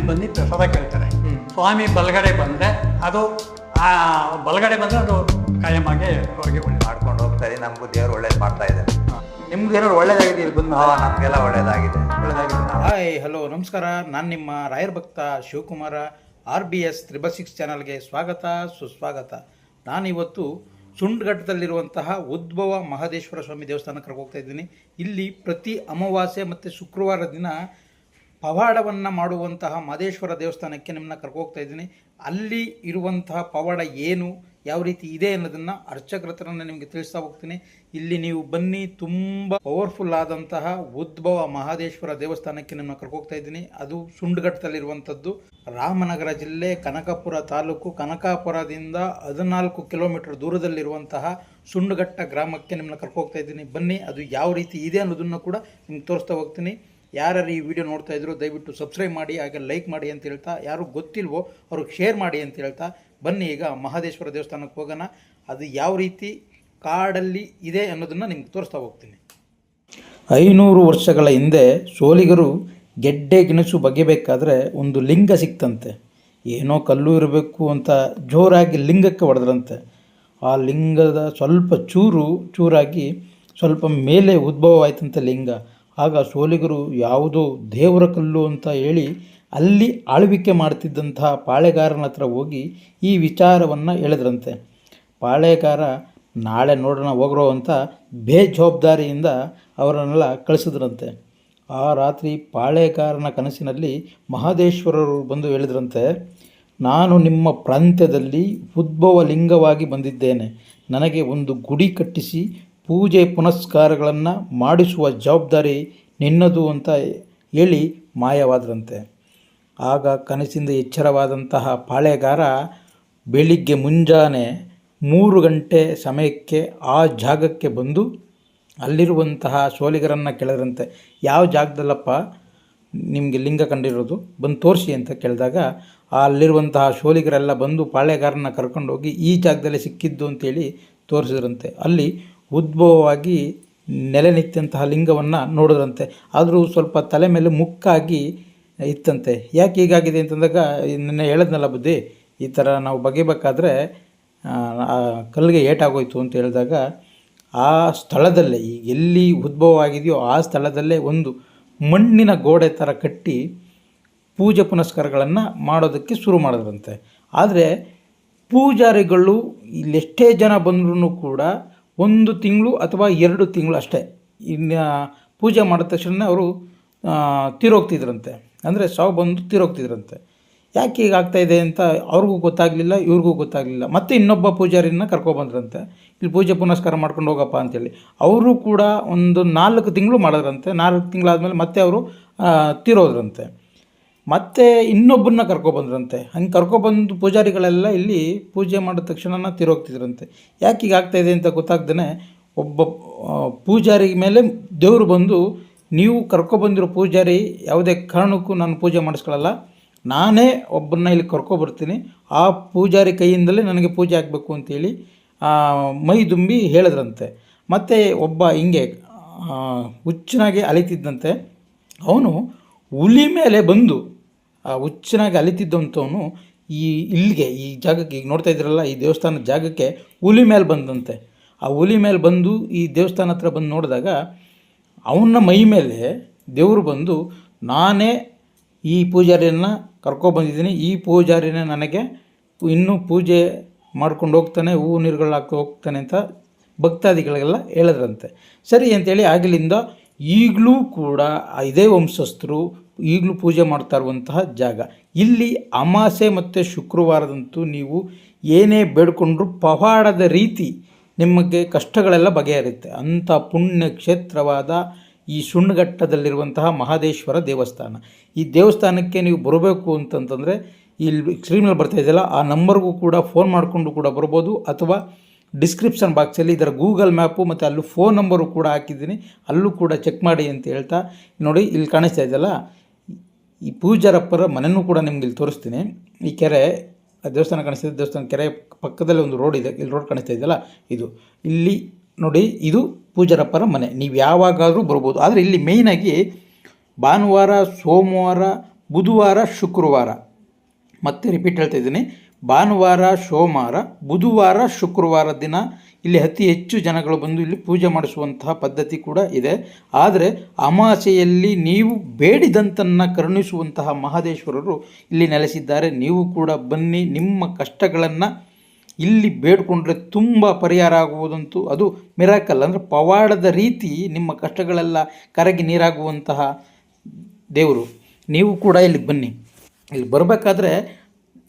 ಮೇಲೆ ಬಂದು ಪ್ರಸಾದ ಕೇಳ್ತಾರೆ ಸ್ವಾಮಿ ಬಲಗಡೆ ಬಂದರೆ ಅದು ಆ ಬಲಗಡೆ ಬಂದರೆ ಅದು ಕಾಯಮಾಗಿ ಅವ್ರಿಗೆ ಒಳ್ಳೆ ಮಾಡ್ಕೊಂಡು ಹೋಗ್ತಾರೆ ನಮಗೂ ದೇವ್ರು ಒಳ್ಳೇದು ಮಾಡ್ತಾ ಇದ್ದಾರೆ ನಿಮ್ಗೆ ಏನಾದ್ರು ಒಳ್ಳೇದಾಗಿದೆ ಇಲ್ಲಿ ಬಂದು? ಹಾ ನಮಗೆಲ್ಲ ಒಳ್ಳೇದಾಗಿದೆ. ಒಳ್ಳೇದಾಗಿದೆ. ಹಾಯ್ ಹಲೋ ನಮಸ್ಕಾರ. ನಾನು ನಿಮ್ಮ ರಾಯರ್ ಭಕ್ತ Shivakumara. R B S triple six ಚಾನಲ್ಗೆ ಸ್ವಾಗತ ಸುಸ್ವಾಗತ. ನಾನಿವತ್ತು ಸುಂಡ್ಘಟ್ಟದಲ್ಲಿರುವಂತಹ ಉದ್ಭವ ಮಹದೇಶ್ವರ ಸ್ವಾಮಿ ದೇವಸ್ಥಾನಕ್ಕೆ ಹೋಗ್ತಾ ಇದ್ದೀನಿ. ಇಲ್ಲಿ ಪ್ರತಿ ಅಮಾವಾಸ್ಯೆ ಮತ್ತು ಶುಕ್ರವಾರ ದಿನ ಪವಾಡವನ್ನು ಮಾಡುವಂತಹ ಮಾದೇಶ್ವರ ದೇವಸ್ಥಾನಕ್ಕೆ ನಿಮ್ಮನ್ನ ಕರ್ಕೋಗ್ತಾ ಇದ್ದೀನಿ. ಅಲ್ಲಿ ಇರುವಂತಹ ಪವಾಡ ಏನು, ಯಾವ ರೀತಿ ಇದೆ ಅನ್ನೋದನ್ನು ಅರ್ಚಕರ ನಿಮಗೆ ತಿಳಿಸ್ತಾ ಹೋಗ್ತೀನಿ. ಇಲ್ಲಿ ನೀವು ಬನ್ನಿ, ತುಂಬ ಪವರ್ಫುಲ್ ಆದಂತಹ ಉದ್ಭವ ಮಹಾದೇಶ್ವರ ದೇವಸ್ಥಾನಕ್ಕೆ ನಿಮ್ಮನ್ನ ಕರ್ಕೋಗ್ತಾ ಇದ್ದೀನಿ. ಅದು ಸುಂಡ್ಘಟ್ಟದಲ್ಲಿರುವಂಥದ್ದು ರಾಮನಗರ ಜಿಲ್ಲೆ, ಕನಕಪುರ ತಾಲೂಕು, ಕನಕಾಪುರದಿಂದ ಹದಿನಾಲ್ಕು ಕಿಲೋಮೀಟರ್ ದೂರದಲ್ಲಿರುವಂತಹ ಸುಂಡ್ಘಟ್ಟ ಗ್ರಾಮಕ್ಕೆ ನಿಮ್ಮನ್ನ ಕರ್ಕೋಗ್ತಾ ಇದ್ದೀನಿ. ಬನ್ನಿ, ಅದು ಯಾವ ರೀತಿ ಇದೆ ಅನ್ನೋದನ್ನು ಕೂಡ ನಿಮ್ಗೆ ತೋರಿಸ್ತಾ ಹೋಗ್ತೀನಿ. ಯಾರ್ಯಾರು ಈ ವಿಡಿಯೋ ನೋಡ್ತಾ ಇದ್ರು, ದಯವಿಟ್ಟು ಸಬ್ಸ್ಕ್ರೈಬ್ ಮಾಡಿ, ಹಾಗೆ ಲೈಕ್ ಮಾಡಿ ಅಂತ ಹೇಳ್ತಾ, ಯಾರು ಗೊತ್ತಿಲ್ವೋ ಅವ್ರಿಗೆ ಶೇರ್ ಮಾಡಿ ಅಂತ ಹೇಳ್ತಾ, ಬನ್ನಿ ಈಗ ಮಹದೇಶ್ವರ ದೇವಸ್ಥಾನಕ್ಕೆ ಹೋಗೋಣ. ಅದು ಯಾವ ರೀತಿ ಕಾಡಲ್ಲಿ ಇದೆ ಅನ್ನೋದನ್ನು ನಿಮ್ಗೆ ತೋರಿಸ್ತಾ ಹೋಗ್ತೀನಿ. ಐನೂರು ವರ್ಷಗಳ ಹಿಂದೆ ಸೋಲಿಗರು ಗೆಡ್ಡೆ ಗಿಣಸು ಬಗೆಬೇಕಾದ್ರೆ ಒಂದು ಲಿಂಗ ಸಿಕ್ತಂತೆ. ಏನೋ ಕಲ್ಲು ಇರಬೇಕು ಅಂತ ಜೋರಾಗಿ ಲಿಂಗಕ್ಕೆ ಹೊಡೆದ್ರಂತೆ ಆ ಲಿಂಗದ ಸ್ವಲ್ಪ ಚೂರು, ಚೂರಾಗಿ ಸ್ವಲ್ಪ ಮೇಲೆ ಉದ್ಭವವಾಯ್ತಂತೆ ಲಿಂಗ. ಆಗ ಸೋಲಿಗರು ಯಾವುದೋ ದೇವರ ಕಲ್ಲು ಅಂತ ಹೇಳಿ ಅಲ್ಲಿ ಆಳ್ವಿಕೆ ಮಾಡ್ತಿದ್ದಂತಹ ಪಾಳೆಗಾರನ ಹತ್ರ ಹೋಗಿ ಈ ವಿಚಾರವನ್ನು ಹೇಳಿದ್ರಂತೆ. ಪಾಳೆಗಾರ, ನಾಳೆ ನೋಡೋಣ, ಹೋಗ್ರೋ ಅಂತ ಬೇಜವಾಬ್ದಾರಿಯಿಂದ ಅವರನ್ನೆಲ್ಲ ಕಳಿಸಿದ್ರಂತೆ. ಆ ರಾತ್ರಿ ಪಾಳೆಗಾರನ ಕನಸಿನಲ್ಲಿ ಮಹದೇಶ್ವರರು ಬಂದು ಹೇಳಿದ್ರಂತೆ, ನಾನು ನಿಮ್ಮ ಪ್ರಾಂತ್ಯದಲ್ಲಿ ಉದ್ಭವ ಲಿಂಗವಾಗಿ ಬಂದಿದ್ದೇನೆ. ನನಗೆ ಒಂದು ಗುಡಿ ಕಟ್ಟಿಸಿ ಪೂಜೆ ಪುನಸ್ಕಾರಗಳನ್ನು ಮಾಡಿಸುವ ಜವಾಬ್ದಾರಿ ನಿನ್ನದು ಅಂತ ಹೇಳಿ ಮಾಯವಾದರಂತೆ. ಆಗ ಕನಸಿಂದ ಎಚ್ಚರವಾದಂತಹ ಪಾಳೆಗಾರ ಬೆಳಿಗ್ಗೆ ಮುಂಜಾನೆ ಮೂರು ಗಂಟೆ ಸಮಯಕ್ಕೆ ಆ ಜಾಗಕ್ಕೆ ಬಂದು ಅಲ್ಲಿರುವಂತಹ ಸೋಲಿಗರನ್ನು ಕೇಳಿದ್ರಂತೆ. ಯಾವ ಜಾಗದಲ್ಲಪ್ಪ ನಿಮಗೆ ಲಿಂಗ ಕಂಡಿರೋದು? ಬಂದು ತೋರಿಸಿ ಅಂತ ಕೇಳಿದಾಗ ಅಲ್ಲಿರುವಂತಹ ಸೋಲಿಗರೆಲ್ಲ ಬಂದು ಪಾಳೆಗಾರನ ಕರ್ಕೊಂಡೋಗಿ ಈ ಜಾಗದಲ್ಲಿ ಸಿಕ್ಕಿದ್ದು ಅಂತೇಳಿ ತೋರಿಸಿದ್ರಂತೆ. ಅಲ್ಲಿ ಉದ್ಭವವಾಗಿ ನೆಲೆ ನಿಂತಹ ಲಿಂಗವನ್ನು ನೋಡಿದ್ರಂತೆ. ಆದರೂ ಸ್ವಲ್ಪ ತಲೆ ಮೇಲೆ ಮುಕ್ಕಾಗಿ ಇತ್ತಂತೆ. ಯಾಕೆ ಹೀಗಾಗಿದೆ ಅಂತಂದಾಗ ನಿನ್ನೆ ಹೇಳಿದ್ನಲ್ಲ ಬುದ್ಧಿ, ಈ ಥರ ನಾವು ಬಗೆಬೇಕಾದ್ರೆ ಕಲ್ಲಿಗೆ ಏಟಾಗೋಯ್ತು ಅಂತ ಹೇಳಿದಾಗ, ಆ ಸ್ಥಳದಲ್ಲೇ ಈಗ ಎಲ್ಲಿ ಉದ್ಭವ ಆಗಿದೆಯೋ ಆ ಸ್ಥಳದಲ್ಲೇ ಒಂದು ಮಣ್ಣಿನ ಗೋಡೆ ಥರ ಕಟ್ಟಿ ಪೂಜೆ ಪುನಸ್ಕಾರಗಳನ್ನು ಮಾಡೋದಕ್ಕೆ ಶುರು ಮಾಡಿದ್ರಂತೆ. ಆದರೆ, ಪೂಜಾರಿಗಳು ಇಲ್ಲೆಷ್ಟೇ ಜನ ಬಂದ್ರೂ ಕೂಡ ಒಂದು ತಿಂಗಳು ಅಥವಾ ಎರಡು ತಿಂಗಳು ಅಷ್ಟೇ. ಇನ್ನು ಪೂಜೆ ಮಾಡಿದ ತಕ್ಷಣ ಅವರು ತೀರೋಗ್ತಿದ್ರಂತೆ. ಅಂದರೆ ಸಾವು ಬಂದು ತೀರೋಗ್ತಿದ್ರಂತೆ. ಯಾಕೆ ಹೀಗೆ ಆಗ್ತಾಯಿದೆ ಅಂತ ಅವ್ರಿಗೂ ಗೊತ್ತಾಗಲಿಲ್ಲ, ಇವ್ರಿಗೂ ಗೊತ್ತಾಗಲಿಲ್ಲ. ಮತ್ತೆ ಇನ್ನೊಬ್ಬ ಪೂಜಾರಿನ ಕರ್ಕೊಬಂದ್ರಂತೆ ಇಲ್ಲಿ ಪೂಜೆ ಪುನಸ್ಕಾರ ಮಾಡ್ಕೊಂಡು ಹೋಗಪ್ಪ ಅಂತೇಳಿ. ಅವರು ಕೂಡ ಒಂದು ನಾಲ್ಕು ತಿಂಗಳು ಮಾಡಿದ್ರಂತೆ. ನಾಲ್ಕು ತಿಂಗಳಾದಮೇಲೆ ಮತ್ತೆ ಅವರು ತೀರೋದ್ರಂತೆ. ಮತ್ತೆ ಇನ್ನೊಬ್ಬರನ್ನ ಕರ್ಕೊಬಂದ್ರಂತೆ ಹಂಗೆ ಕರ್ಕೊಬಂದು ಪೂಜಾರಿಗಳೆಲ್ಲ ಇಲ್ಲಿ ಪೂಜೆ ಮಾಡಿದ ತಕ್ಷಣ ತಿರೋಗ್ತಿದ್ರಂತೆ. ಯಾಕೆ ಈಗ ಆಗ್ತಾಯಿದೆ ಅಂತ ಗೊತ್ತಾಗ್ದೇ ಒಬ್ಬ ಪೂಜಾರಿ ಮೇಲೆ ದೇವರು ಬಂದು, ನೀವು ಕರ್ಕೊಬಂದಿರೋ ಪೂಜಾರಿ ಯಾವುದೇ ಕಾರಣಕ್ಕೂ ನಾನು ಪೂಜೆ ಮಾಡಿಸ್ಕೊಳ್ಳಲ್ಲ ನಾನೇ ಒಬ್ಬರನ್ನ ಇಲ್ಲಿ ಕರ್ಕೊಬರ್ತೀನಿ ಆ ಪೂಜಾರಿ ಕೈಯಿಂದಲೇ ನನಗೆ ಪೂಜೆ ಆಗಬೇಕು ಅಂತೇಳಿ ಮೈ ದುಂಬಿ ಹೇಳಿದ್ರಂತೆ. ಮತ್ತು ಒಬ್ಬ ಹಿಂಗೆ ಹುಚ್ಚನಾಗಿ ಅಲಿತಿದ್ದಂತೆ. ಅವನು ಹುಲಿ ಮೇಲೆ ಬಂದು ಹುಚ್ಚನಾಗಿ ಅಲಿತಿದ್ದಂಥವನು ಈ ಇಲ್ಲಿಗೆ, ಈ ಜಾಗಕ್ಕೆ, ಈಗ ನೋಡ್ತಾ ಇದ್ದೀರಲ್ಲ, ಈ ದೇವಸ್ಥಾನದ ಜಾಗಕ್ಕೆ ಹುಲಿ ಮೇಲೆ ಬಂದಂತೆ. ಆ ಹುಲಿ ಮೇಲೆ ಬಂದು ಈ ದೇವಸ್ಥಾನ ಹತ್ರ ಬಂದು ನೋಡಿದಾಗ ಅವನ ಮೈ ಮೇಲೆ ದೇವರು ಬಂದು, ನಾನೇ ಈ ಪೂಜಾರಿಯನ್ನು ಕರ್ಕೊಬಂದಿದ್ದೀನಿ ಈ ಪೂಜಾರಿನೇ ನನಗೆ ಇನ್ನೂ ಪೂಜೆ ಮಾಡ್ಕೊಂಡು ಹೋಗ್ತಾನೆ, ಹೂವು ನೀರುಗಳು ಹಾಕಿ ಹೋಗ್ತಾನೆ ಅಂತ ಭಕ್ತಾದಿಗಳಿಗೆಲ್ಲ ಹೇಳಿದ್ರಂತೆ. ಸರಿ ಅಂತೇಳಿ ಆಗಲಿಂದ ಈಗಲೂ ಕೂಡ ಆ ಇದೇ ವಂಶಸ್ಥರು ಈಗಲೂ ಪೂಜೆ ಮಾಡ್ತಾ ಇರುವಂತಹ ಜಾಗ. ಇಲ್ಲಿ ಅಮಾಸೆ ಮತ್ತು ಶುಕ್ರವಾರದಂತೂ ನೀವು ಏನೇ ಬೇಡ್ಕೊಂಡ್ರೂ ಪವಾಡದ ರೀತಿ ನಿಮಗೆ ಕಷ್ಟಗಳೆಲ್ಲ ಬಗೆಹರುತ್ತೆ ಅಂಥ ಪುಣ್ಯ ಕ್ಷೇತ್ರವಾದ ಈ ಸುಣ್ಣಘಟ್ಟದಲ್ಲಿರುವಂತಹ ಮಹಾದೇಶ್ವರ ದೇವಸ್ಥಾನ. ಈ ದೇವಸ್ಥಾನಕ್ಕೆ ನೀವು ಬರಬೇಕು ಅಂತಂತಂದರೆ ಇಲ್ಲಿ ಸ್ಕ್ರೀನಲ್ಲಿ ಬರ್ತಾ ಇದೆಯಲ್ಲ, ಆ ನಂಬರ್ಗೂ ಕೂಡ ಫೋನ್ ಮಾಡಿಕೊಂಡು ಕೂಡ ಬರ್ಬೋದು. ಅಥವಾ ಡಿಸ್ಕ್ರಿಪ್ಷನ್ ಬಾಕ್ಸಲ್ಲಿ ಇದರ ಗೂಗಲ್ ಮ್ಯಾಪು ಮತ್ತು ಅಲ್ಲೂ ಫೋನ್ ನಂಬರು ಕೂಡ ಹಾಕಿದ್ದೀನಿ. ಅಲ್ಲೂ ಕೂಡ ಚೆಕ್ ಮಾಡಿ ಅಂತ ಹೇಳ್ತಾ ನೋಡಿ, ಇಲ್ಲಿ ಕಾಣಿಸ್ತಾ ಇದೆಯಲ್ಲ ಈ ಪೂಜಾರಪ್ಪರ ಮನೆಯೂ ಕೂಡ ನಿಮ್ಗೆ ಇಲ್ಲಿ ತೋರಿಸ್ತೀನಿ. ಈ ಕೆರೆ, ದೇವಸ್ಥಾನ ಕಾಣಿಸ್ತಿದೆ, ದೇವಸ್ಥಾನ ಕೆರೆ ಪಕ್ಕದಲ್ಲಿ ಒಂದು ರೋಡ್ ಇದೆ, ಇಲ್ಲಿ ರೋಡ್ ಕಾಣಿಸ್ತಾ ಇದೆಯಲ್ಲ, ಇದು. ಇಲ್ಲಿ ನೋಡಿ, ಇದು ಪೂಜಾರಪ್ಪರ ಮನೆ. ನೀವು ಯಾವಾಗಾದರೂ ಬರ್ಬೋದು. ಆದರೆ ಇಲ್ಲಿ ಮೇಯ್ನಾಗಿ ಭಾನುವಾರ, ಸೋಮವಾರ, ಬುಧವಾರ, ಶುಕ್ರವಾರ. ಮತ್ತೆ ರಿಪೀಟ್ ಹೇಳ್ತಾ ಇದ್ದೀನಿ. ಭಾನುವಾರ, ಸೋಮವಾರ, ಬುಧವಾರ, ಶುಕ್ರವಾರ ದಿನ ಇಲ್ಲಿ ಅತಿ ಹೆಚ್ಚು ಜನಗಳು ಬಂದು ಇಲ್ಲಿ ಪೂಜೆ ಮಾಡಿಸುವಂತಹ ಪದ್ಧತಿ ಕೂಡ ಇದೆ. ಆದರೆ ಅಮಾಸೆಯಲ್ಲಿ ನೀವು ಬೇಡಿದಂತನ್ನು ಕರುಣಿಸುವಂತಹ ಮಹದೇಶ್ವರರು ಇಲ್ಲಿ ನೆಲೆಸಿದ್ದಾರೆ. ನೀವು ಕೂಡ ಬನ್ನಿ, ನಿಮ್ಮ ಕಷ್ಟಗಳನ್ನು ಇಲ್ಲಿ ಬೇಡ್ಕೊಂಡ್ರೆ ತುಂಬ ಪರಿಹಾರ ಆಗುವುದಂತೂ ಅದು ಮಿರಾಕಲ್ ಅಂದರೆ ಪವಾಡದ ರೀತಿ ನಿಮ್ಮ ಕಷ್ಟಗಳೆಲ್ಲ ಕರಗಿ ನೀರಾಗುವಂತಹ ದೇವರು. ನೀವು ಕೂಡ ಇಲ್ಲಿಗೆ ಬನ್ನಿ. ಇಲ್ಲಿ ಬರಬೇಕಾದ್ರೆ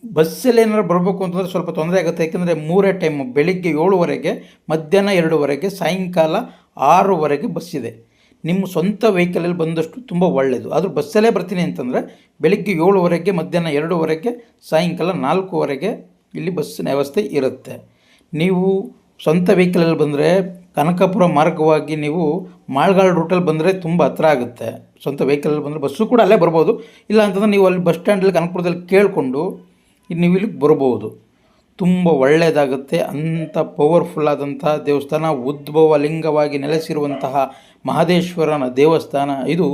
ಬಸ್ಸಲ್ಲಿ ಏನಾದ್ರು ಬರಬೇಕು ಅಂತಂದರೆ ಸ್ವಲ್ಪ ತೊಂದರೆ ಆಗುತ್ತೆ. ಯಾಕೆಂದರೆ ಮೂರೇ ಟೈಮು ಬೆಳಿಗ್ಗೆ ಏಳುವರೆಗೆ, ಮಧ್ಯಾಹ್ನ ಎರಡುವರೆಗೆ, ಸಾಯಂಕಾಲ ಆರೂವರೆಗೆ ಬಸ್ ಇದೆ. ನಿಮ್ಮ ಸ್ವಂತ ವೆಹಿಕಲಲ್ಲಿ ಬಂದಷ್ಟು ತುಂಬ ಒಳ್ಳೆಯದು ಆದರೂ ಬಸ್ಸಲ್ಲೇ ಬರ್ತೀನಿ ಅಂತಂದರೆ ಬೆಳಿಗ್ಗೆ ಏಳುವರೆಗೆ, ಮಧ್ಯಾಹ್ನ ಎರಡೂವರೆಗೆ, ಸಾಯಂಕಾಲ ನಾಲ್ಕೂವರೆಗೆ ಇಲ್ಲಿ ಬಸ್ಸಿನ ವ್ಯವಸ್ಥೆ ಇರುತ್ತೆ. ನೀವು ಸ್ವಂತ ವೆಹಿಕಲಲ್ಲಿ ಬಂದರೆ ಕನಕಪುರ ಮಾರ್ಗವಾಗಿ ನೀವು ಮಾಳ್ಗಾಳ್ ರೂಟಲ್ಲಿ ಬಂದರೆ ತುಂಬ ಹತ್ರ ಆಗುತ್ತೆ. ಸ್ವಂತ ವೆಹಿಕಲಲ್ಲಿ ಬಂದರೆ ಬಸ್ಸು ಕೂಡ ಅಲ್ಲೇ ಬರ್ಬೋದು. ಇಲ್ಲ ಅಂತಂದರೆ ನೀವು ಅಲ್ಲಿ ಬಸ್ ಸ್ಟ್ಯಾಂಡಲ್ಲಿ ಕನಕಪುರದಲ್ಲಿ ಕೇಳಿಕೊಂಡು ನೀವು ಇಲ್ಲಿಗೆ ಬರ್ಬೋದು ತುಂಬ ಒಳ್ಳೆಯದಾಗುತ್ತೆ. ಅಂಥ ಪವರ್ಫುಲ್ ಆದಂಥ ದೇವಸ್ಥಾನ, ಉದ್ಭವ ಲಿಂಗವಾಗಿ ನೆಲೆಸಿರುವಂತಹ ಮಹದೇಶ್ವರನ ದೇವಸ್ಥಾನ ಇದು.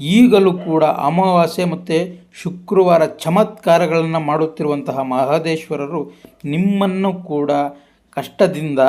ಈಗಲೂ ಕೂಡ ಅಮಾವಾಸ್ಯೆ ಮತ್ತು ಶುಕ್ರವಾರ ಚಮತ್ಕಾರಗಳನ್ನು ಮಾಡುತ್ತಿರುವಂತಹ ಮಹದೇಶ್ವರರು ನಿಮ್ಮನ್ನು ಕೂಡ ಕಷ್ಟದಿಂದ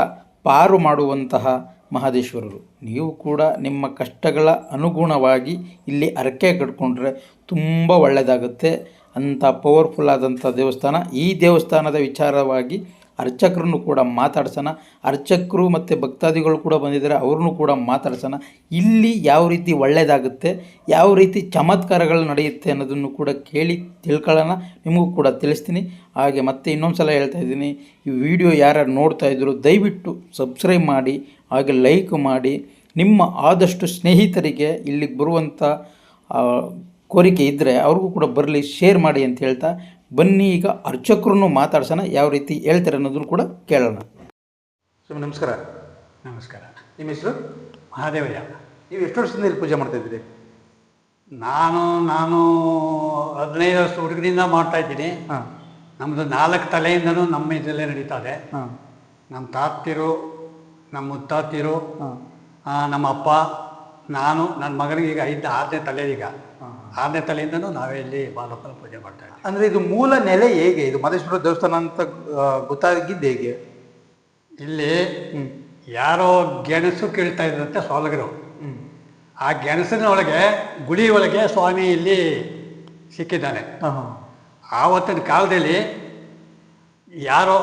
ಪಾರು ಮಾಡುವಂತಹ ಮಹದೇಶ್ವರರು. ನೀವು ಕೂಡ ನಿಮ್ಮ ಕಷ್ಟಗಳ ಅನುಗುಣವಾಗಿ ಇಲ್ಲಿ ಅರಕೆ ಕಟ್ಕೊಂಡ್ರೆ ತುಂಬ ಒಳ್ಳೆಯದಾಗುತ್ತೆ. ಅಂಥ ಪವರ್ಫುಲ್ ಆದಂಥ ದೇವಸ್ಥಾನ. ಈ ದೇವಸ್ಥಾನದ ವಿಚಾರವಾಗಿ ಅರ್ಚಕರನ್ನು ಕೂಡ ಮಾತಾಡ್ಸೋಣ. ಅರ್ಚಕರು ಮತ್ತು ಭಕ್ತಾದಿಗಳು ಕೂಡ ಬಂದಿದ್ದಾರೆ, ಅವ್ರನ್ನೂ ಕೂಡ ಮಾತಾಡ್ಸೋಣ. ಇಲ್ಲಿ ಯಾವ ರೀತಿ ಒಳ್ಳೆಯದಾಗುತ್ತೆ ಯಾವ ರೀತಿ ಚಮತ್ಕಾರಗಳು ನಡೆಯುತ್ತೆ ಅನ್ನೋದನ್ನು ಕೂಡ ಕೇಳಿ ತಿಳ್ಕೊಳ್ಳೋಣ. ನಿಮಗೂ ಕೂಡ ತಿಳಿಸ್ತೀನಿ. ಹಾಗೆ ಮತ್ತೆ ಇನ್ನೊಂದು ಸಲ ಹೇಳ್ತಾ ಇದ್ದೀನಿ, ಈ ವಿಡಿಯೋ ಯಾರ್ಯಾರು ನೋಡ್ತಾ ಇದ್ರು ದಯವಿಟ್ಟು ಸಬ್ಸ್ಕ್ರೈಬ್ ಮಾಡಿ, ಹಾಗೆ ಲೈಕ್ ಮಾಡಿ. ನಿಮ್ಮ ಆದಷ್ಟು ಸ್ನೇಹಿತರಿಗೆ ಇಲ್ಲಿಗೆ ಬರುವಂಥ ಕೋರಿಕೆ ಇದ್ದರೆ ಅವ್ರಿಗೂ ಕೂಡ ಬರಲಿ ಶೇರ್ ಮಾಡಿ ಅಂತ ಹೇಳ್ತಾ ಬನ್ನಿ ಈಗ ಅರ್ಚಕರನ್ನು ಮಾತಾಡ್ಸೋಣ ಯಾವ ರೀತಿ ಹೇಳ್ತಾರೆ ಅನ್ನೋದನ್ನು ಕೂಡ ಕೇಳೋಣ. ಸ್ವಾಮಿ ನಮಸ್ಕಾರ. ನಮಸ್ಕಾರ. ನಿಮ್ಮ ಹೆಸರು? ಮಹಾದೇವಯ್ಯ. ನೀವು ಎಷ್ಟು ವರ್ಷದಿಂದ ಇಲ್ಲಿ ಪೂಜೆ ಮಾಡ್ತಾ ಇದ್ದೀರಿ? ನಾನು ನಾನು ಹದಿನೈದು ವರ್ಷ ಹುಡುಗರಿಂದ ಮಾಡ್ತಾ ಇದ್ದೀನಿ. ಹಾಂ. ನಮ್ಮದು ನಾಲ್ಕು ತಲೆಯಿಂದನೂ ನಮ್ಮ ಇದರಲ್ಲೇ ನಡೀತಾ ಇದೆ. ಹಾಂ. ನಮ್ಮ ತಾತಿರು ನಮ್ಮ ಮುತ್ತಾತಿರು ನಮ್ಮ ಅಪ್ಪ ನಾನು ನನ್ನ ಮಗನಿಗೆ ಈಗ ಐದು ಆರನೇ ತಲೆ ಈಗ ಆರನೇ ತಲೆಯಿಂದನೂ ನಾವೇ ಇಲ್ಲಿ ಬಾಲಪ್ಪನ ಪೂಜೆ ಮಾಡ್ತಾ ಇದ್ದೀವಿ. ಅಂದರೆ ಇದು ಮೂಲ ನೆಲೆ ಹೇಗೆ? ಇದು ಮಹದೇಶ್ವರ ದೇವಸ್ಥಾನ ಅಂತ ಗೊತ್ತಾಗಿದ್ದು ಹೇಗೆ? ಇಲ್ಲಿ ಯಾರೋ ಗೆಣಸು ಕೇಳ್ತಾ ಇದ್ರಂತೆ ಸೋಲಗರು. ಆ ಗೆಣಸಿನ ಒಳಗೆ ಗುಳಿ ಒಳಗೆ ಸ್ವಾಮಿ ಇಲ್ಲಿ ಸಿಕ್ಕಿದ್ದಾನೆ. ಆವತ್ತಿನ ಕಾಲದಲ್ಲಿ ಯಾರೋ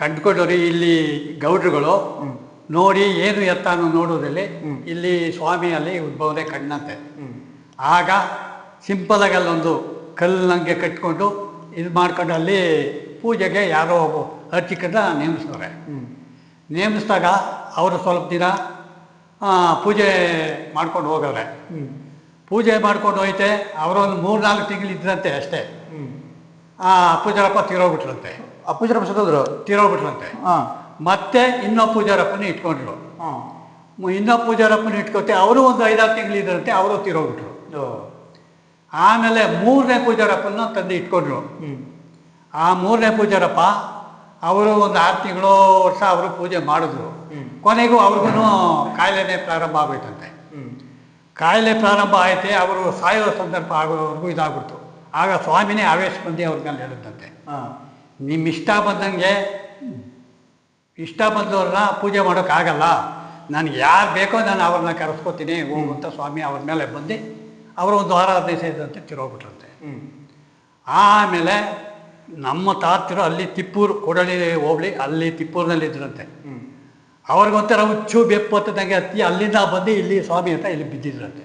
ಕಂಡುಕೊಂಡವ್ರಿ ಇಲ್ಲಿ ಗೌಡ್ರುಗಳು ನೋಡಿ ಏನು ಎತ್ತಾನು ನೋಡೋದ್ರಲ್ಲಿ ಇಲ್ಲಿ ಸ್ವಾಮಿ ಅಲ್ಲಿ ಉದ್ಭವನೇ ಕಣ್ಣಂತೆ. ಆಗ ಸಿಂಪಲ್ ಆಗಿ ಅಲ್ಲೊಂದು ಕಲ್ಲಂಗೆ ಕಟ್ಕೊಂಡು ಇದು ಮಾಡ್ಕೊಂಡು ಅಲ್ಲಿ ಪೂಜೆಗೆ ಯಾರೋ ಒಬ್ಬ ಅರ್ಚಕರನ್ನ ನೇಮಿಸ್ತಾರೆ. ಹ್ಞೂ ನೇಮಿಸಿದಾಗ ಅವರು ಸ್ವಲ್ಪ ದಿನ ಆ, ಪೂಜೆ ಮಾಡ್ಕೊಂಡು ಹೋಗವ್ರೆ. ಹ್ಞೂ ಪೂಜೆ ಮಾಡ್ಕೊಂಡು ಹೋಯ್ತೆ ಅವರೊಂದು ಮೂರು ನಾಲ್ಕು ತಿಂಗಳು ಇದ್ರಂತೆ ಅಷ್ಟೇ. ಹ್ಞೂ ಆ ಪೂಜಾರಪ್ಪ ತೀರೋಗ್ಬಿಟ್ರಂತೆ. ಪೂಜಾರಪ್ಪ ಸತ್ತೋದ್ರು? ತೀರೋಗ್ಬಿಟ್ರಂತೆ. ಹಾಂ. ಮತ್ತೆ ಇನ್ನೊಬ್ಬ ಪೂಜಾರಪ್ಪನ ಇಟ್ಕೊಂಡ್ರು. ಇನ್ನೊಬ್ಬ ಪೂಜಾರಪ್ಪನ ಇಟ್ಕೊತೆ ಅವರು ಒಂದು ಐದಾರು ತಿಂಗಳು ಇದ್ರಂತೆ ಅವರು ತೀರೋಗ್ಬಿಟ್ರು. ಆಮೇಲೆ ಮೂರನೇ ಪೂಜಾರಪ್ಪನ ತಂದು ಇಟ್ಕೊಂಡ್ರು. ಆ ಮೂರನೇ ಪೂಜಾರಪ್ಪ ಅವರು ಒಂದು ಆರು ತಿಂಗಳು ವರ್ಷ ಅವರು ಪೂಜೆ ಮಾಡಿದ್ರು. ಕೊನೆಗೂ ಅವ್ರಿಗೂ ಕಾಯಿಲೆನೇ ಪ್ರಾರಂಭ ಆಗೋಯ್ತಂತೆ. ಹ್ಞೂ ಕಾಯಿಲೆ ಪ್ರಾರಂಭ ಆಯ್ತೆ ಅವರು ಸಾಯೋ ಸಂದರ್ಭ ಆಗೋವರೆಗೂ ಇದಾಗ್ಬಿಡ್ತು. ಆಗ ಸ್ವಾಮಿನೇ ಆವೇಶ ಬಂದು ಅವ್ರ ಮೇಲೆ ಹೇಳಿದಂತೆ. ಹಾಂ. ನಿಮ್ಮ ಇಷ್ಟ ಬಂದಂಗೆ ಇಷ್ಟ ಬಂದವ್ರನ್ನ ಪೂಜೆ ಮಾಡೋಕ್ಕಾಗಲ್ಲ. ನನಗೆ ಯಾರು ಬೇಕೋ ನಾನು ಅವ್ರನ್ನ ಕರೆಸ್ಕೊತೀನಿ ಹೋಗುವಂಥ ಅಂತ ಸ್ವಾಮಿ ಅವ್ರ ಮೇಲೆ ಬಂದು ಅವರು ಒಂದು ವಾರ ಹದಿನೈದು ಸೇರಿದಂತೆ ತಿರೋಗ್ಬಿಟ್ರಂತೆ. ಹ್ಞೂ ಆಮೇಲೆ ನಮ್ಮ ತಾತರು ಅಲ್ಲಿ ತಿಪ್ಪೂರು ಕೊಡಳಿ ಹೋಬಳಿ ಅಲ್ಲಿ ತಿಪ್ಪೂರಿನಲ್ಲಿ ಇದ್ರಂತೆ. ಅವ್ರಿಗೊಂಥರ ಹುಚ್ಚು ಬೆಪ್ಪತ್ತದಂಗೆ ಹತ್ತಿ ಅಲ್ಲಿಂದ ಬಂದು ಇಲ್ಲಿ ಸ್ವಾಮಿ ಅಂತ ಇಲ್ಲಿ ಬಿದ್ದಿದ್ರಂತೆ.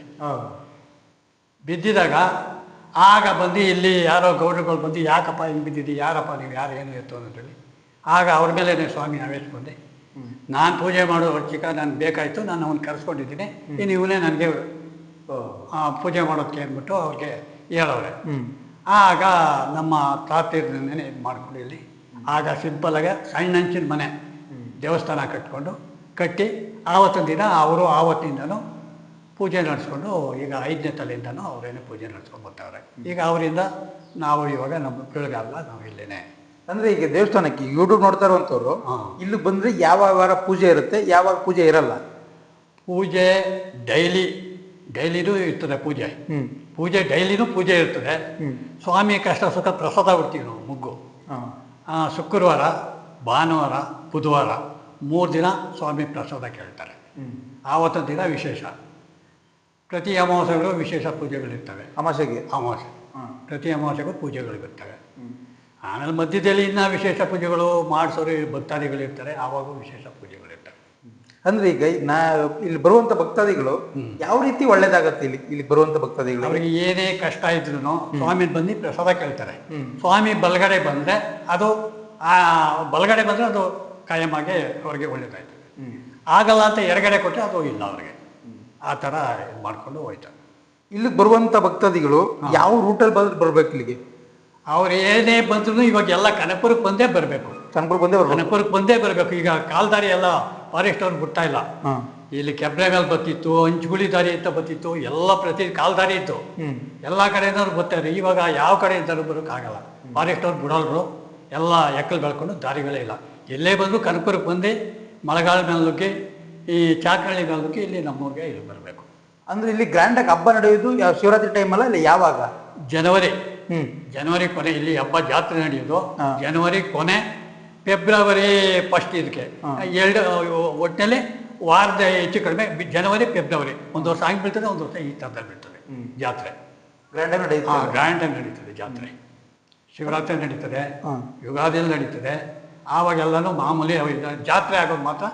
ಬಿದ್ದಿದಾಗ ಆಗ ಬಂದು ಇಲ್ಲಿ ಯಾರೋ ಗೌಡಗಳು ಬಂದು ಯಾಕಪ್ಪ ಹಿಂಗೆ ಬಿದ್ದಿದ್ದಿ ಯಾರಪ್ಪ ನೀವು? ಯಾರು? ಏನು ಇತ್ತು? ಅಂತೇಳಿ. ಆಗ ಅವ್ರ ಮೇಲೆ ಸ್ವಾಮಿ ಆವೇಶ ಬಂದೆ. ನಾನು ಪೂಜೆ ಮಾಡೋ ಚಿಕ್ಕ ನಾನು ಬೇಕಾಯಿತು ನಾನು ಅವ್ನು ಕರೆಸ್ಕೊಂಡಿದ್ದೀನಿ. ಇನ್ನು ಇವನೇ ನನಗೆ ಪೂಜೆ ಮಾಡೋಕ್ಕೆ ಅಂದ್ಬಿಟ್ಟು ಅವ್ರಿಗೆ ಹೇಳವ್ರೆ. ಹ್ಞೂ ಆಗ ನಮ್ಮ ತಾತಿರ್ನೇ ಇದು ಮಾಡಿಕೊಂಡು ಇಲ್ಲಿ ಆಗ ಸಿಂಪಲಾಗಿ ಸಣ್ಣ ಹಂಚಿನ ಮನೆ ದೇವಸ್ಥಾನ ಕಟ್ಕೊಂಡು ಕಟ್ಟಿ ಆವತ್ತಿನ ದಿನ ಅವರು ಆವತ್ತಿಂದನೂ ಪೂಜೆ ನಡೆಸ್ಕೊಂಡು ಈಗ ಐದನೇ ತಲೆಯಿಂದನೂ ಅವರೇನೇ ಪೂಜೆ ನಡೆಸ್ಕೊಂಡು ಬರ್ತಾವ್ರೆ. ಈಗ ಅವರಿಂದ ನಾವು ಇವಾಗ ನಮ್ಮ ಬೆಳಗಾಲ ನಾವು ಇಲ್ಲೇನೆ. ಅಂದರೆ ಈಗ ದೇವಸ್ಥಾನಕ್ಕೆ ಯೂಟ್ಯೂಬ್ ನೋಡ್ತಾ ಇರುವಂಥವ್ರು. ಇಲ್ಲಿ ಬಂದರೆ ಯಾವ ವಾರ ಪೂಜೆ ಇರುತ್ತೆ ಯಾವಾಗ ಪೂಜೆ ಇರಲ್ಲ? ಪೂಜೆ ಡೈಲಿ ಡೈಲಿನೂ ಇರ್ತದೆ ಪೂಜೆ. ಪೂಜೆ ಡೈಲಿನೂ ಪೂಜೆ ಇರ್ತದೆ. ಸ್ವಾಮಿ ಕಷ್ಟ ಸುಖ ಪ್ರಸಾದ ಬಿಡ್ತೀವಿ ನಾವು ಮುಗ್ಗು. ಶುಕ್ರವಾರ ಭಾನುವಾರ ಬುಧವಾರ ಮೂರು ದಿನ ಸ್ವಾಮಿ ಪ್ರಸಾದ ಕೇಳ್ತಾರೆ. ಹ್ಮ್. ಆವತ್ತು ದಿನ ವಿಶೇಷ. ಪ್ರತಿ ಅಮಾವಾಸ್ಯೆಗಳು ವಿಶೇಷ ಪೂಜೆಗಳಿರ್ತವೆ. ಅಮಾವಾಸ್ಯೆಗೆ ಅಮಾವಾಸ್ಯೆ. ಪ್ರತಿ ಅಮಾವಾಸ್ಯೆಗೂ ಪೂಜೆಗಳಿರ್ತವೆ ಆಮೇಲೆ ಮಧ್ಯದಲ್ಲಿ ಇನ್ನೂ ವಿಶೇಷ ಪೂಜೆಗಳು ಮಾಡಿಸೋರು ಭಕ್ತಾದಿಗಳಿರ್ತಾರೆ. ಆವಾಗೂ ವಿಶೇಷ ಪೂಜೆಗಳಿರ್ತವೆ. ಅಂದ್ರೆ ಈಗ ನಾ ಇಲ್ಲಿ ಬರುವಂತ ಭಕ್ತಾದಿಗಳು ಯಾವ ರೀತಿ ಒಳ್ಳೇದಾಗತ್ತೆ ಇಲ್ಲಿ ಇಲ್ಲಿ ಬರುವಂತ ಭಕ್ತಾದಿಗಳು? ಅವರಿಗೆ ಏನೇ ಕಷ್ಟ ಇದ್ರು ಸ್ವಾಮಿ ಬಂದು ಪ್ರಸಾದ ಕೇಳ್ತಾರೆ. ಸ್ವಾಮಿ ಬಲಗಡೆ ಬಂದ್ರೆ ಅದು ಆ ಬಲಗಡೆ ಬಂದ್ರೆ ಅದು ಕಾಯಮಾಗಿ ಅವ್ರಿಗೆ ಒಳ್ಳೇದಾಯ್ತು. ಆಗಲ್ಲ ಅಂತ ಎಡಗಡೆ ಕೊಟ್ಟರೆ ಅದು ಇಲ್ಲ ಅವ್ರಿಗೆ. ಆ ಥರ ಮಾಡಿಕೊಂಡು ಹೋಯ್ತಾರೆ ಇಲ್ಲಿಗೆ ಬರುವಂತ ಭಕ್ತಾದಿಗಳು ಯಾವ ರೂಟಲ್ಲಿ ಬಂದ್ರೆ ಬರ್ಬೇಕು ಇಲ್ಲಿಗೆ? ಅವ್ರು ಏನೇ ಬಂದ್ರು ಇವಾಗ ಎಲ್ಲ ಕನಪುರಕ್ಕೆ ಬಂದೇ ಬರಬೇಕು. ಕನಪುರಕ್ಕೆ ಬಂದೇ ಬರ್ಬೇಕು. ಕನಕಪುರಕ್ಕೆ ಬಂದೇ ಬರಬೇಕು. ಈಗ ಕಾಲ್ದಾರಿ ಎಲ್ಲ ಫಾರೆಸ್ಟ್ ಅವ್ರಿಗೆ ಗೊತ್ತಾ ಇಲ್ಲ. ಇಲ್ಲಿ ಕೆಬ್ರೆ ಮೇಲೆ ಬತ್ತಿತ್ತು ಹಂಚುಗುಳಿ ದಾರಿ ಅಂತ ಬತ್ತಿತ್ತು ಎಲ್ಲ ಪ್ರತಿ ಕಾಲ್ದಾರಿ ಇತ್ತು. ಎಲ್ಲ ಕಡೆಯಿಂದ ಅವ್ರು ಬರ್ತಾರೆ ಇವಾಗ ಯಾವ ಕಡೆಯಿಂದ ಬರೋಕ್ಕಾಗಲ್ಲ ಫಾರೆಸ್ಟ್ ಅವ್ರು ಬಿಡೋಲ್ರು. ಎಲ್ಲ ಎಕ್ಕಲು ಬೆಳ್ಕೊಂಡು ದಾರಿಗಳೇ ಇಲ್ಲ. ಎಲ್ಲೇ ಬಂದರೂ ಕನಕಪುರಕ್ಕೆ ಬಂದು ಮಳೆಗಾಲ ಮೇಲೆ ನುಗ್ಗಿ ಈ ಚಾಕರಳ್ಳಿ ಮೇಲೆ ನುಗ್ಗಿ ಇಲ್ಲಿ ನಮ್ಮೂರಿಗೆ ಇಲ್ಲಿ ಬರಬೇಕು. ಅಂದ್ರೆ ಇಲ್ಲಿ ಗ್ರ್ಯಾಂಡ್ ಆಗಿ ಹಬ್ಬ ನಡೆಯೋದು ಯಾವ ಶಿವರಾತ್ರಿ ಟೈಮಲ್ಲ ಇಲ್ಲಿ ಇಲ್ಲ ಯಾವಾಗ? ಜನವರಿ. ಹ್ಞೂ ಜನವರಿ ಕೊನೆ ಇಲ್ಲಿ ಹಬ್ಬ ಜಾತ್ರೆ ನಡೆಯೋದು. ಜನವರಿ ಕೊನೆ ಫೆಬ್ರವರಿ ಫಸ್ಟ್ ಇದಕ್ಕೆ. ಎರಡು ಒಟ್ಟಿನಲ್ಲಿ ವಾರದ ಹೆಚ್ಚು ಕಡಿಮೆ ಜನವರಿ ಫೆಬ್ರವರಿ. ಒಂದು ವರ್ಷ ಆಗಿ ಬೀಳ್ತದೆ ಒಂದು ವರ್ಷ ಈ ಥರದಲ್ಲಿ ಬೀಳ್ತದೆ. ಜಾತ್ರೆ. ಗ್ರ್ಯಾಂಡ್ ನಡೀತದೆ. ನಡೆಯುತ್ತೆ ಗ್ರ್ಯಾಂಡಾಗಿ ನಡೀತದೆ ಜಾತ್ರೆ. ಶಿವರಾತ್ರಿ ನಡೀತದೆ. ಯುಗಾದಿಯಲ್ಲಿ ನಡೀತದೆ. ಆವಾಗೆಲ್ಲನೂ ಮಾಮೂಲಿ ಜಾತ್ರೆ ಆಗೋದು ಮಾತ್ರ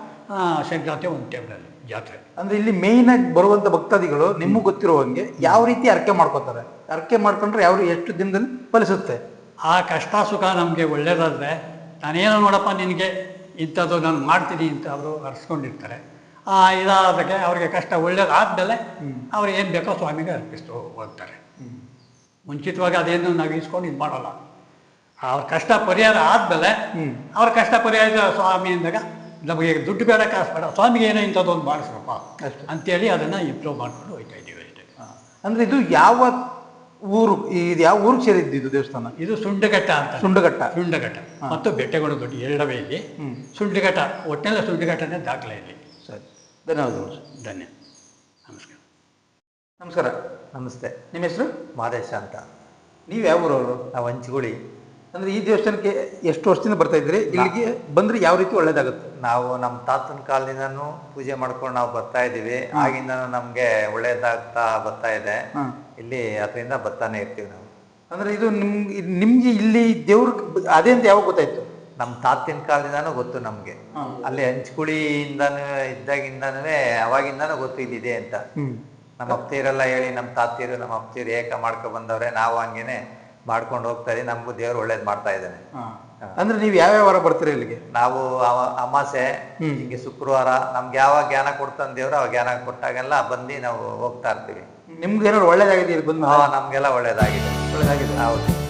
ಸಂಕ್ರಾಂತಿ ಒಂದು ಟೈಮ್ನಲ್ಲಿ ಜಾತ್ರೆ. ಅಂದ್ರೆ ಇಲ್ಲಿ ಮೇಯ್ನ್ ಆಗಿ ಬರುವಂತ ಭಕ್ತಾದಿಗಳು ನಿಮಗೆ ಗೊತ್ತಿರೋ ಹಂಗೆ ಯಾವ ರೀತಿ ಅರ್ಕೆ ಮಾಡ್ಕೋತಾರೆ? ಅರ್ಕೆ ಮಾಡ್ಕೊಂಡ್ರೆ ಯಾವ ಎಷ್ಟು ದಿನದಲ್ಲಿ ಫಲಿಸುತ್ತೆ? ಆ ಕಷ್ಟ ಸುಖ ನಮಗೆ ಒಳ್ಳೇದಾದರೆ ನಾನೇನೋ ನೋಡಪ್ಪ ನಿನಗೆ? ಇಂಥದ್ದು ನಾನು ಮಾಡ್ತೀನಿ ಅಂತ ಅವರು ಅರ್ಸ್ಕೊಂಡಿರ್ತಾರೆ ಆ ಇದಾದಕ್ಕೆ ಅವ್ರಿಗೆ ಕಷ್ಟ ಒಳ್ಳೇದಾದ್ಮೇಲೆ ಅವ್ರು ಏನು ಬೇಕೋ ಸ್ವಾಮಿಗೆ ಅರ್ಪಿಸ್ತು ಹೋಗ್ತಾರೆ. ಮುಂಚಿತವಾಗಿ ಅದೇನು ನಾವು ಇಸ್ಕೊಂಡು ಇದು ಮಾಡೋಲ್ಲ. ಅವ್ರ ಕಷ್ಟ ಪರಿಹಾರ ಆದಮೇಲೆ. ಅವ್ರ ಕಷ್ಟ ಪರಿಹಾರ ಸ್ವಾಮಿ ಅಂದಾಗ ನಮಗೆ ದುಡ್ಡು ಬೇಡ ಕಾಸು ಬೇಡ ಸ್ವಾಮಿಗೆ ಏನೋ ಇಂಥದ್ದೊಂದು ಮಾಡಿಸ್ರಪ್ಪ ಅಷ್ಟೇ. ಅಂತೇಳಿ ಅದನ್ನು ಇಂಪ್ರೂವ್ ಮಾಡಿಕೊಂಡು ಹೋಗ್ತಾ ಇದ್ದೀವಿ ಅಷ್ಟೇ. ಅಂದರೆ ಇದು ಯಾವ ಊರು ಇದು ಯಾವ ಊರಿಗೆ ಸೇರಿದ್ದು ಇದು ದೇವಸ್ಥಾನ? ಇದು ಸುಂಡಘಟ್ಟ ಅಂತ. ಸುಂಡಘಟ್ಟ. ಸುಂಡಘಟ್ಟ. ಮತ್ತು ಬೆಟ್ಟಗಳು ದೊಡ್ಡ ಎರಡವೇ ಇಲ್ಲಿ. ಸುಂಡಘಟ್ಟ ಒಟ್ಟಿನ ಸುಂಡಘಟ್ಟನೇ ದಾಖಲೆ ಇಲ್ಲಿ. ಸರಿ. ಧನ್ಯವಾದಗಳು. ಧನ್ಯ. ನಮಸ್ಕಾರ. ನಮಸ್ಕಾರ. ನಮಸ್ತೆ. ನಿಮ್ಮ ಹೆಸರು? ಮಾದೇಶ ಅಂತ. ನೀವು ಯಾವ ಊರವರು? ನಾವು ಹಂಚುಗುಳಿ. ಅಂದ್ರೆ ಈ ದೇವಸ್ಥಾನಕ್ಕೆ ಎಷ್ಟು ವರ್ಷದಿಂದ ಬರ್ತಾ ಇದ್ರಿ ಇಲ್ಲಿಗೆ ಬಂದ್ರೆ ಯಾವ ರೀತಿ ಒಳ್ಳೇದಾಗುತ್ತೆ? ನಾವು ನಮ್ಮ ತಾತನ ಕಾಲದಿಂದನೂ ಪೂಜೆ ಮಾಡ್ಕೊಂಡು ನಾವು ಬರ್ತಾ ಇದೀವಿ ಆಗಿಂದ ನಮ್ಗೆ ಒಳ್ಳೇದಾಗ್ತಾ ಬರ್ತಾ ಇದೆ. ಇಲ್ಲಿ ಅದರಿಂದ ಬರ್ತಾನೆ ಇರ್ತೀವಿ ನಾವು. ಅಂದ್ರೆ ಇದು ನಿಮ್ ನಿಮ್ಗೆ ಇಲ್ಲಿ ದೇವ್ರ ಅದೇ ಅಂತ ಯಾವಾಗ ಗೊತ್ತಾಯ್ತು? ನಮ್ಮ ತಾತಿನ ಕಾಲದಿಂದನೂ ಗೊತ್ತು ನಮ್ಗೆ. ಅಲ್ಲಿ ಹಂಚ್ಕುಳಿಯಿಂದಾನು ಇದ್ದಾಗಿಂದನೂ ಅವಾಗಿಂದಾನು ಗೊತ್ತು ಇಲ್ಲಿದೆ ಅಂತ. ನಮ್ಮ ಅಪ್ತೀರೆಲ್ಲ ಹೇಳಿ ನಮ್ಮ ತಾತಿಯರು ನಮ್ಮ ಅಪ್ತೀರು ಏಕ ಮಾಡ್ಕೊ ಬಂದವ್ರೆ ನಾವು ಹಂಗೇನೆ ಮಾಡ್ಕೊಂಡು ಹೋಗ್ತಾ ಇದೀವಿ ನಮಗೂ ದೇವ್ರು ಒಳ್ಳೇದು ಮಾಡ್ತಾ ಇದ್ದಾನೆ. ಅಂದ್ರೆ ನೀವು ಯಾವ್ಯಾವ ವಾರ ಬರ್ತೀರಿ ಇಲ್ಲಿಗೆ? ನಾವು ಅಮಾಸೆ ಹಿಂಗೆ ಶುಕ್ರವಾರ ನಮ್ಗೆ ಯಾವಾಗ ಜ್ಞಾನ ಕೊಡ್ತಾನ ದೇವ್ರು ಅವಾಗ ಜ್ಞಾನ ಕೊಟ್ಟಾಗೆಲ್ಲ ಬಂದು ನಾವು ಹೋಗ್ತಾ ಇರ್ತೀವಿ. ನಿಮ್ಗೆ ಏನಾದ್ರು ಒಳ್ಳೇದಾಗಿದೆ ಇಲ್ಲಿ ಬಂದು? ನಮ್ಗೆಲ್ಲ ಒಳ್ಳೇದಾಗಿದೆ. ಒಳ್ಳೇದಾಗಿದೆ. ಹೌದು.